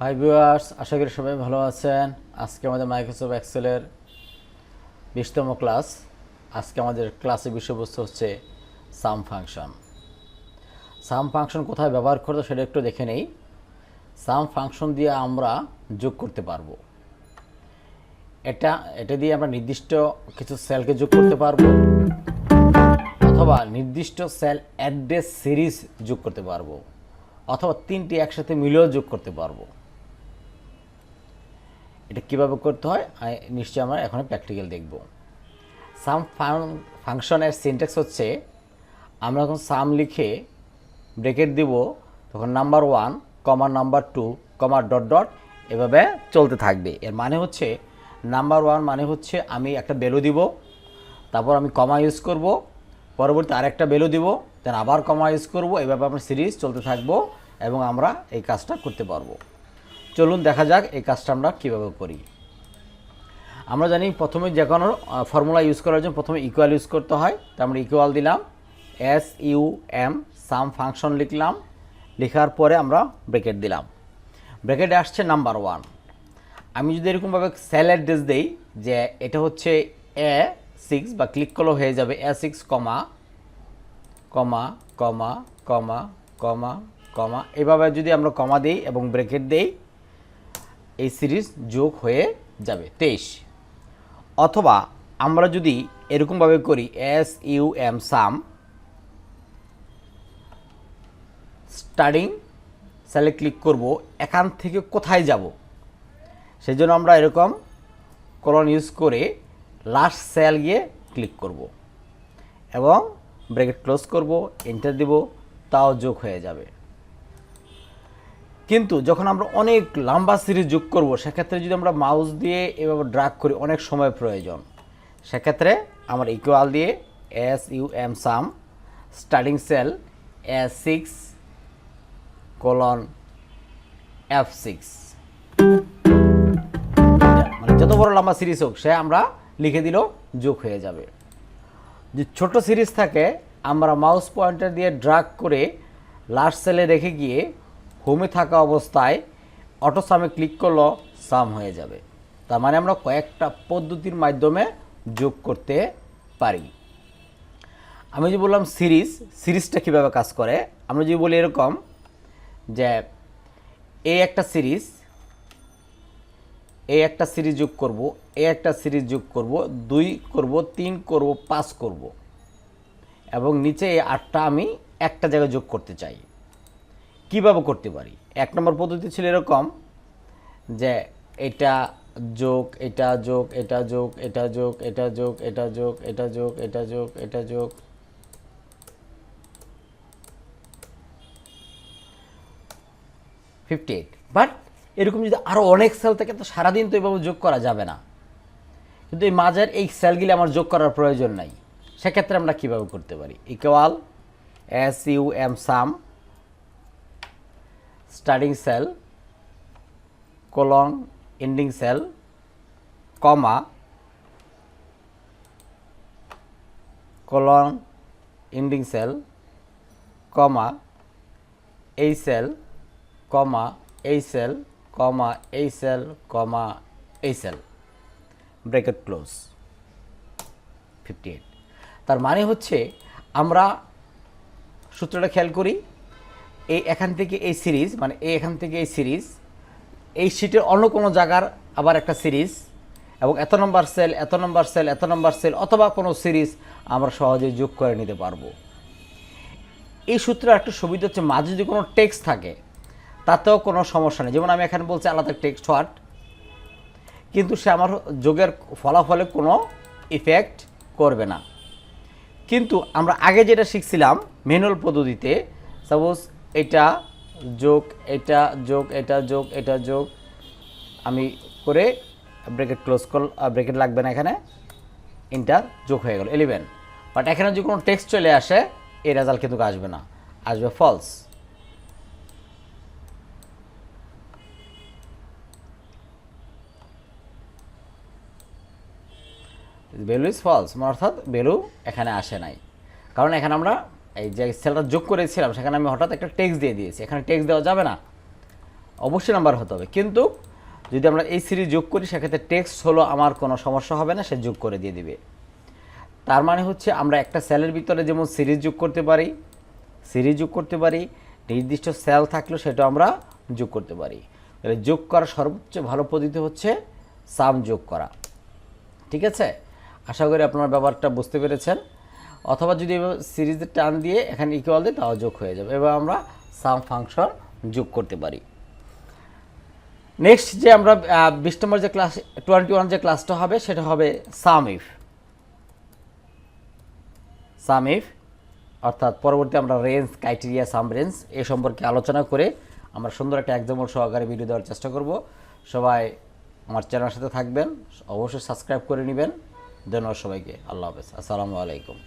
Hi viewers আশা করি সবাই ভালো আছেন। আজকে আমাদের মাইক্রোসফট এক্সেলের বিশতম ক্লাস আজকে আমাদের ক্লাসের বিষয়বস্তু হচ্ছে সাম ফাংশন সাম ফাংশন কোথায় ব্যবহার করতে সেটা একটু দেখে নেই। সাম ফাংশন দিয়ে আমরা যোগ করতে পারব। এটা এটা দিয়ে আমরা নির্দিষ্ট কিছু সেলকে যোগ করতে পারব। অথবা নির্দিষ্ট সেল অ্যাড্রেস সিরিজ যোগ করতে পারব। অথবা তিনটি একসাথে মিলেও যোগ করতে পারব। এটা কীভাবে করতে হয়? নিশ্চয়ই আমরা এখন প্র্যাকটিক্যাল দেখব। সাম ফাংশনের সিনটেক্স হচ্ছে, আমরা যখন সাম লিখে ব্রেকেট দিব, তখন number one comma number two comma dot dot এভাবে চলতে থাকবে। এর মানে হচ্ছে নাম্বার ওয়ান মানে হচ্ছে আমি একটা বেলু দিব, তারপর আমি কমা ইউজ করব, পরবর্তী আরেকটা বেলু দিব দেন আবার কমা ইউজ করব, এভাবে আমার সিরিজ চলতে থাকব এবং আমরা এই কাজটা করতে পারব। চলুন দেখা যাক এই কাজটা আমরা কীভাবে করি। আমরা জানি প্রথমে যে কোনো ফর্মুলা ইউজ করার জন্য প্রথমে ইকুয়াল ইউজ করতে হয়। তো আমরা ইকুয়াল দিলাম S U M sum function লিখলাম। লেখার পরে আমরা ব্রেকেট দিলাম। ব্রেকেটে আসছে নাম্বার ওয়ান আমি যদি এরকমভাবে সেল অ্যাড্রেস দেই যে এটা হচ্ছে এ সিক্স বা ক্লিক করলেও হয়ে যাবে এ সিক্স কমা কমা কমা কমা কমা কমা। এভাবে যদি আমরা কমা দিই এবং ব্রেকেট দেই এই সিরিজ যোগ হয়ে যাবে, তেইশ। অথবা আমরা যদি এরকমভাবে করি S U M sum starting সেলে ক্লিক করব, এখান থেকে কোথায় যাব? সেই জন্য আমরা এরকম কলন ইউজ করে লাস্ট সেল গিয়ে ক্লিক করব। এবং ব্রেকেট ক্লোজ করব এন্টার দিব, তাও যোগ হয়ে যাবে। কিন্তু যখন আমরা অনেক লম্বা সিরিজ যোগ করব, সেক্ষেত্রে যদি আমরা মাউস দিয়ে এভাবে ড্রাগ করি, অনেক সময় প্রয়োজন। সেক্ষেত্রে আমরা ইকুয়াল দিয়ে S U M sum starting cell S six colon F six মানে যত বড় লম্বা সিরিজ হোক, সে আমরা লিখে দিলেও যোগ হয়ে যাবে। যে ছোট সিরিজ থাকে, আমরা মাউস পয়েন্টার দিয়ে ড্রাগ করে লাস্ট সেলে রেখে গিয়ে হোমে থাকা অবস্থায় অটো সামে ক্লিক করলেও সাম হয়ে যাবে। তার মানে আমরা কয়েকটা পদ্ধতির মাধ্যমে যোগ করতে পারি। আমি যে বললাম সিরিজ, সিরিজটা কীভাবে কাজ করে? আমরা যদি বলি এরকম যে এই একটা সিরিজ এই একটা সিরিজ যোগ করব এই একটা সিরিজ যোগ করব, দুই করব, তিন করব, পাঁচ করব এবং নিচে এই আটটা আমি একটা জায়গায় যোগ করতে চাই। কীভাবে করতে পারি? এক নম্বর পদ্ধতি ছিল এরকম যে এটা যোগ এটা যোগ এটা যোগ এটা যোগ এটা যোগ এটা যোগ এটা যোগ এটা যোগ এটা যোগ। ফিফটি এইট বাট এরকম যদি আরও অনেক সেল থাকে, তো সারাদিন তো এভাবে যোগ করা যাবে না। কিন্তু এই মাঝের এই সেলগুলি আমার যোগ করার প্রয়োজন নাই। সেক্ষেত্রে আমরা কীভাবে করতে পারি? Equal S U M sum starting cell colon ending cell comma colon ending cell comma এই সেল কমা এই সেল কমা এই সেল কমা এই সেল ব্রেকেট ক্লোজ ফিফটি তার মানে হচ্ছে আমরা সূত্রটা খেয়াল করি। এই এখান থেকে এই সিরিজ মানে এই এখান থেকে এই সিরিজ, এই শিটের অন্য কোনো জায়গার আবার একটা সিরিজ, এবং এত নম্বর সেল, এত নম্বর সেল, এত নম্বর সেল, অথবা কোনো সিরিজ আমরা সহজে যোগ করে নিতে পারব। এই সূত্রে একটা সুবিধা হচ্ছে, মাঝে যদি কোনো টেক্সট থাকে, তাতেও কোনো সমস্যা নেই। যেমন আমি এখানে বলছি, আলাদা টেক্সট হোয়াট কিন্তু সে আমার যোগের ফলাফলে কোনো ইফেক্ট করবে না। কিন্তু আমরা আগে যেটা শিখছিলাম ম্যানুয়াল পদ্ধতিতে সাপোজ এটা যোগ এটা যোগ এটা যোগ এটা যোগ। আমি করে ব্রেকেট ক্লোজ কর ব্রেকেট লাগবে না এখানে। ইন্টার যোগ হয়ে গেল এলিভেন বাট এখানে যদি কোনো টেক্সট চলে আসে, এই রেজাল্ট কিন্তু আসবে না। আসবে ফলস ভ্যালু ইজ ফলস অর্থাৎ ভ্যালু এখানে আসে নাই। কারণ এখানে আমরা এই যে সেলটা যোগ করেছিলাম, সেখানে আমি হঠাৎ একটা টেক্সট দিয়ে দিয়েছি। এখানে টেক্সট দেওয়া যাবে না? অবশ্যই নাম্বার হতে হবে। কিন্তু যদি আমরা এই সিরিজ যোগ করি, সেক্ষেত্রে টেক্সট হলো আমার কোনো সমস্যা হবে না, সে যোগ করে দিয়ে দিবে। তার মানে হচ্ছে আমরা একটা সেলের ভিতরে যেমন সিরিজ যোগ করতে পারি সিরিজ যোগ করতে পারি, নির্দিষ্ট সেল থাকলেও সেটা আমরা যোগ করতে পারি। তাহলে যোগ করার সর্বোচ্চ ভালো পদ্ধতি হচ্ছে সাম যোগ করা। ঠিক আছে? আশা করি আপনার ব্যাপারটা বুঝতে পেরেছেন। অথবা যদি সিরিজের টান দিয়ে এখানে ইকুয়াল দিই তাও যোগ হয়ে যাবে। এবার আমরা সাম ফাংশন যোগ করতে পারি। নেক্সট যে আমরা বিশ নম্বর যে ক্লাস টোয়েন্টি ওয়ান যে ক্লাসটা হবে, সেটা হবে সাম ইফ সাম ইফ অর্থাৎ পরবর্তী আমরা রেঞ্জ ক্রাইটেরিয়া সাম রেঞ্জ এ সম্পর্কে আলোচনা করে আমরা সুন্দর একটা এক্সাম্পল সহকারে ভিডিও দেওয়ার চেষ্টা করব। সবাই আমার চ্যানেলের সাথে থাকবেন, অবশ্যই সাবস্ক্রাইব করে নেবেন। ধন্যবাদ সবাইকে। আল্লাহ হাফেজ। আসসালামু আলাইকুম।